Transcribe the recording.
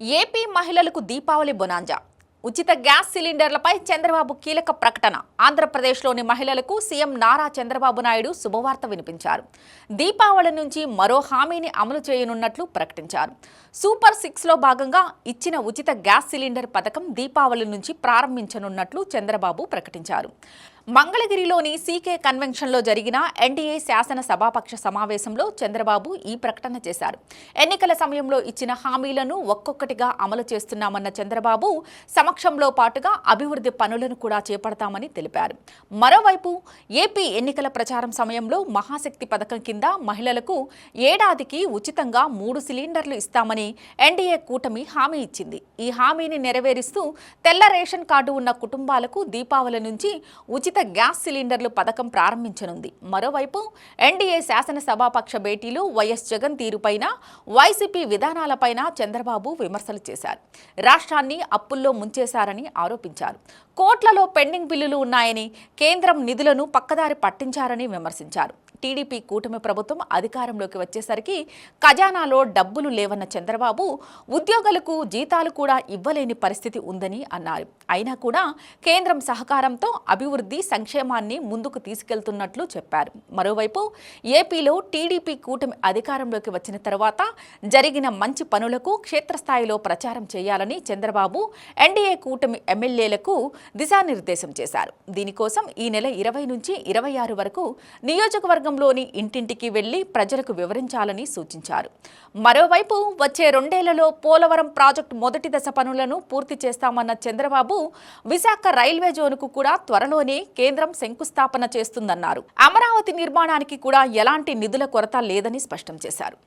AP మహిళలకు Deepavali bonanza. ఉచిత gas సిలిండర్లపై చంద్రబాబు కీలక ప్రకటన. ఆంధ్రప్రదేశ్లోని మహిళలకు సీఎం నారా చంద్రబాబు నాయుడు శుభవార్త వినిపించారు. దీపావళి నుంచి మరో హామీని అమలు చేయనున్నట్లు ప్రకటించారు. సూపర్ సిక్స్లో భాగంగా ఇచ్చిన ఉచిత గ్యాస్ సిలిండర్ పథకం దీపావళి నుంచి ప్రారంభించనున్నట్లు చంద్రబాబు ప్రకటించారు. మంగళగిరిలోని సీకే కన్వెన్షన్లో జరిగిన ఎన్డీఏ శాసన సభాపక్ష సమావేశంలో చంద్రబాబు ఈ ప్రకటన చేశారు. ఎన్నికల సమయంలో ఇచ్చిన హామీలను ఒక్కొక్కటిగా అమలు చేస్తున్నామన్న చంద్రబాబు సమక్షంలో పాటుగా అభివృద్ధి పనులను కూడా చేపడతామని తెలిపారు. మరోవైపు ఏపీ ఎన్నికల ప్రచారం సమయంలో మహాశక్తి పథకం కింద మహిళలకు ఏడాదికి ఉచితంగా మూడు సిలిండర్లు ఇస్తామని ఎన్డీఏ కూటమి హామీ ఇచ్చింది. ఈ హామీని నెరవేరుస్తూ తెల్ల రేషన్ కార్డు ఉన్న కుటుంబాలకు దీపావళి నుంచి ఉచిత గ్యాస్ సిలిండర్లు పథకం ప్రారంభించనుంది. మరోవైపు ఎన్డీఏ శాసనసభాపక్ష భేటీలో వైఎస్ జగన్ తీరుపైన వైసీపీ విధానాలపైన చంద్రబాబు విమర్శలు చేశారు. రాష్ట్రాన్ని అప్పుల్లో ముంచేశారని ఆరోపించారు. కోట్లలో పెండింగ్ బిల్లులు ఉన్నాయని కేంద్రం నిధులను పక్కదారి పట్టించారని విమర్శించారు. టీడీపీ కూటమి ప్రభుత్వం అధికారంలోకి వచ్చేసరికి ఖజానాలో డబ్బులు లేవన్న చంద్రబాబు ఉద్యోగులకు జీతాలు కూడా ఇవ్వలేని పరిస్థితి ఉందని అన్నారు. అయినా కూడా కేంద్రం సహకారంతో అభివృద్ధి సంక్షేమాన్ని ముందుకు తీసుకెళ్తున్నట్లు చెప్పారు. మరోవైపు ఏపీలో టీడీపీ కూటమి అధికారంలోకి వచ్చిన తర్వాత జరిగిన మంచి పనులకు క్షేత్రస్థాయిలో ప్రచారం చేయాలని చంద్రబాబు ఎన్డీఏ కూటమి ఎమ్మెల్యేలకు దిశానిర్దేశం చేశారు. దీనికోసం ఈ నెల ఇరవై నుంచి ఇరవై ఆరు వరకు నియోజకవర్గంలోని ఇంటింటికి వెళ్ళి ప్రజలకు వివరించాలని సూచించారు. మరోవైపు వచ్చే రెండేళ్ళలో పోలవరం ప్రాజెక్టు మొదటి దశ పనులను పూర్తి చేస్తామన్న చంద్రబాబు విశాఖ రైల్వే జోన్కు కూడా త్వరలోనే కేంద్రం శంకుస్థాపన చేస్తుందన్నారు. అమరావతి నిర్మాణానికి కూడా ఎలాంటి నిధుల కొరత లేదని స్పష్టం చేశారు.